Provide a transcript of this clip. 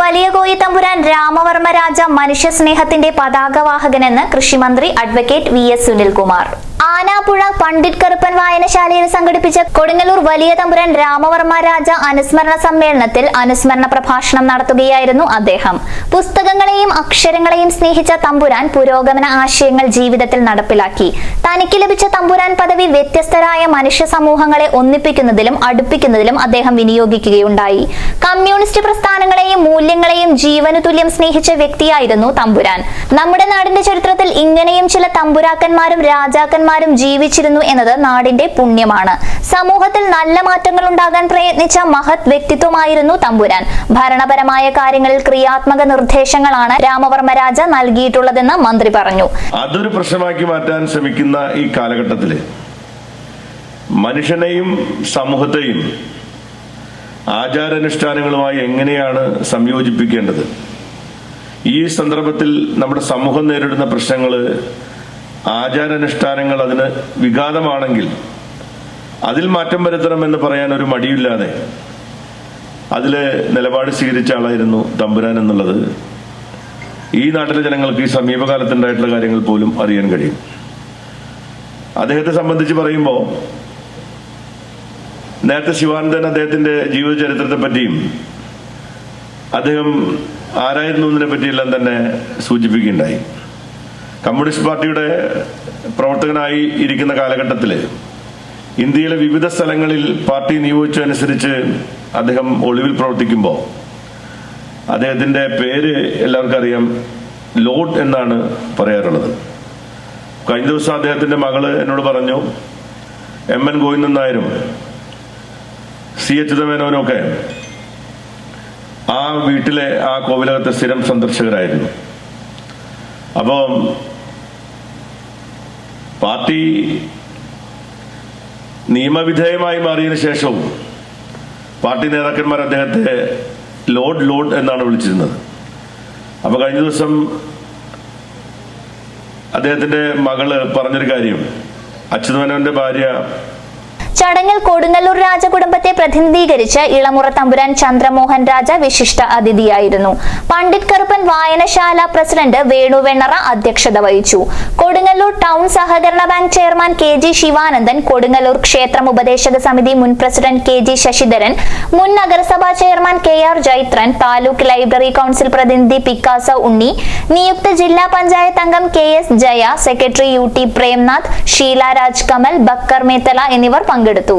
വലിയ കോയി തമ്പുരാൻ രാമവർമ്മ രാജ മനുഷ്യ മനുഷ്യസ്നേഹത്തിന്റെ പതാകവാഹകനെന്ന് കൃഷിമന്ത്രി advocate V S Sunilkumar. Anappuzha Pandit Karuppan വായനശാലയിൽ സംഘടിപ്പിച്ച കൊടുങ്ങല്ലൂർ വലിയ തമ്പുരാൻ രാമവർമ്മ രാജ അനുസ്മരണ സമ്മേളനത്തിൽ അനുസ്മരണ പ്രഭാഷണം നടത്തുകയായിരുന്നു അദ്ദേഹം. പുസ്തകങ്ങളെയും അക്ഷരങ്ങളെയും സ്നേഹിച്ച തമ്പുരാൻ പുരോഗമന ആശയങ്ങൾ ജീവിതത്തിൽ നടപ്പിലാക്കി. തനിക്ക് ലഭിച്ച തമ്പുരാൻ പദവി വ്യത്യസ്തരായ മനുഷ്യ സമൂഹങ്ങളെ ഒന്നിപ്പിക്കുന്നതിലും അടുപ്പിക്കുന്നതിലും അദ്ദേഹം വിനിയോഗിക്കുകയുണ്ടായി. കമ്മ്യൂണിസ്റ്റ് പ്രസ്ഥാനങ്ങളെയും മൂല്യങ്ങളെയും ജീവനു തുല്യം സ്നേഹിച്ച വ്യക്തിയായിരുന്നു തമ്പുരാൻ. നമ്മുടെ നാടിന്റെ ചരിത്രത്തിൽ ഇങ്ങനെയും ചില തമ്പുരാക്കന്മാരും രാജാക്കന്മാരും ജീവിച്ചിരുന്നു എന്നത് നാടിന്റെ പുണ്യമാണ്. സമൂഹത്തിൽ നല്ല മാറ്റങ്ങൾ ഉണ്ടാകാൻ പ്രയത്നിച്ച മഹത് വ്യക്തിത്വമായിരുന്നു തമ്പുരാൻ. ഭരണപരമായ കാര്യങ്ങളിൽ ക്രിയാത്മക നിർദ്ദേശങ്ങളാണ് രാമവർമ്മ രാജ നൽകിയിട്ടുള്ളതെന്ന് മന്ത്രി പറഞ്ഞു. അതൊരു പ്രശ്നമാക്കി മാറ്റാൻ ശ്രമിക്കുന്ന ഈ കാലഘട്ടത്തിൽ മനുഷ്യനെയും സമൂഹത്തെയും ആചാരാനുഷ്ഠാനങ്ങളുമായി എങ്ങനെയാണ് സംയോജിപ്പിക്കേണ്ടത്? ഈ സന്ദർഭത്തിൽ നമ്മുടെ സമൂഹം നേരിടുന്ന പ്രശ്നങ്ങൾ ആചാരാനുഷ്ഠാനങ്ങൾ അതിന് വിഘാതമാണെങ്കിൽ അതിൽ മാറ്റം വരുത്തണമെന്ന് പറയാൻ ഒരു മടിയില്ലാതെ അതിൽ നിലപാട് സ്വീകരിച്ച ആളായിരുന്നു തമ്പുരാൻ എന്നുള്ളത്. ഈ നാട്ടിലെ ജനങ്ങൾക്ക് ഈ സമീപകാലത്തുണ്ടായിട്ടുള്ള കാര്യങ്ങൾ പോലും അറിയാൻ കഴിയും. അദ്ദേഹത്തെ സംബന്ധിച്ച് പറയുമ്പോൾ നേരത്തെ ശിവാനന്ദൻ അദ്ദേഹത്തിന്റെ ജീവചരിത്രത്തെ പറ്റിയും അദ്ദേഹം ആരായിരുന്നു എന്നതിനെ പറ്റിയെല്ലാം തന്നെ സൂചിപ്പിക്കുകയുണ്ടായി. കമ്മ്യൂണിസ്റ്റ് പാർട്ടിയുടെ പ്രവർത്തകനായി ഇരിക്കുന്ന കാലഘട്ടത്തിൽ ഇന്ത്യയിലെ വിവിധ സ്ഥലങ്ങളിൽ പാർട്ടി നിയോഗിച്ചതനുസരിച്ച് അദ്ദേഹം ഒളിവിൽ പ്രവർത്തിക്കുമ്പോൾ അദ്ദേഹത്തിന്റെ പേര് എല്ലാവർക്കും അറിയാം ലോഡ് എന്നാണ് പറയാറുള്ളത്. കഴിഞ്ഞ ദിവസം അദ്ദേഹത്തിന്റെ മകൾ എന്നോട് പറഞ്ഞു എം. എൻ. ഗോവിന്ദൻ നായരും സി. എച്ച്. ചിദമേനോനും ഒക്കെ ആ വീട്ടിലെ ആ കോവിലകത്തെ സ്ഥിരം സന്ദർശകരായിരുന്നു. അപ്പം പാർട്ടി നിയമവിധേയമായി മാറിയതിന് ശേഷവും പാർട്ടി നേതാക്കന്മാർ അദ്ദേഹത്തെ ലോഡ് ലോഡ് എന്നാണ് വിളിച്ചിരുന്നത്. അപ്പൊ കഴിഞ്ഞ ദിവസം അദ്ദേഹത്തിന്റെ മകൾ പറഞ്ഞൊരു കാര്യം അച്യുതമേനോന്റെ ഭാര്യ ചടങ്ങിൽ കൊടുങ്ങല്ലൂർ രാജകുടുംബത്തെ പ്രതിനിധീകരിച്ച് ഇളമുറ തമ്പുരാൻ ചന്ദ്രമോഹൻ രാജ വിശിഷ്ട അതിഥിയായിരുന്നു. പണ്ഡിറ്റ് കറുപ്പൻ വായനശാല പ്രസിഡന്റ് വേണു വെണ്ണറ അധ്യക്ഷത വഹിച്ചു. കൊടുങ്ങല്ലൂർ ടൗൺ സഹകരണ bank chairman K G Sivanandan Kodungallur ക്ഷേത്രം ഉപദേശക സമിതി മുൻ പ്രസിഡന്റ് കെ ജി ശശിധരൻ മുൻ നഗരസഭാ chairman K R Jaithran taluk library council പ്രതിനിധി പിക്കാസ ഉണ്ണി നിയുക്ത ജില്ലാ പഞ്ചായത്ത് അംഗം K S Jaya secretary U T Premnath Sheela Raj Kamal Bakkar Methala എന്നിവർ പങ്കെടുത്തു